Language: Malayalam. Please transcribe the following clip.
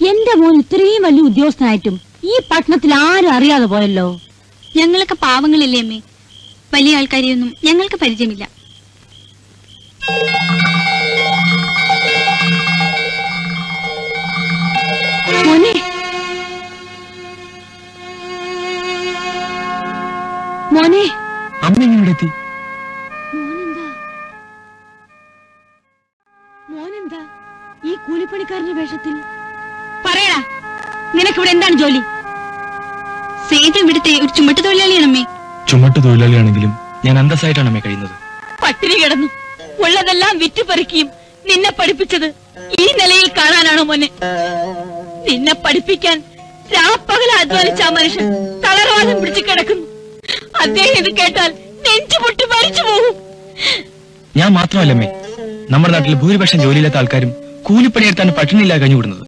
എന്റെ മോൻ ഇത്രയും വലിയ ഉദ്യോഗസ്ഥനായിട്ടും ഈ പട്ടണത്തിൽ ആരും അറിയാതെ പോയല്ലോ. ഞങ്ങളൊക്കെ പാവങ്ങളില്ലേ അമ്മേ? വലിയ ആൾക്കാരെയൊന്നും ഞങ്ങൾക്ക് പരിചയമില്ല. മോനെ. മോനെ. അമ്മ എങ്ങനെ എത്തി? മോനെന്താ? മോനെന്താ? ഈ കൂലിപ്പണിക്കാരന്റെ വേഷത്തിൽ നിനക്കിവിടെ എന്താണ് ജോലി? സേതു ഇവിടുത്തെ ഒരു ചുമട്ട് തൊഴിലാളിയാണ് അമ്മേ ചുമട്ട് തൊഴിലാളിയാണെങ്കിലും ഞാൻ അന്തസ്സായിട്ടാണ് അമ്മ കഴിയുന്നത്. പട്ടിണി കിടന്നു. ഉള്ളതെല്ലാം വിറ്റുപറിക്കുകയും നിന്നെ പഠിപ്പിച്ചത് ഈ നിലയിൽ കാണാനാണോ മോനെ? നിന്നെ പഠിപ്പിക്കാൻ രാപ്പകൽ അധ്വാനിച്ച ആ മനുഷ്യൻ തളർവാദം പിടിച്ചു കിടക്കുന്നു. അദ്ദേഹം ഇത് കേട്ടാൽ നെഞ്ചു പൊട്ടി മരിച്ചു പോകും. ഞാൻ മാത്രമല്ലമ്മേ നമ്മുടെ നാട്ടിൽ ഭൂരിപക്ഷം ജോലിയില്ലാത്ത ആൾക്കാരും കൂലിപ്പണിയെടുത്താണ് പട്ടിണിയില്ലാതെ കഴിഞ്ഞുകൂടുന്നത്.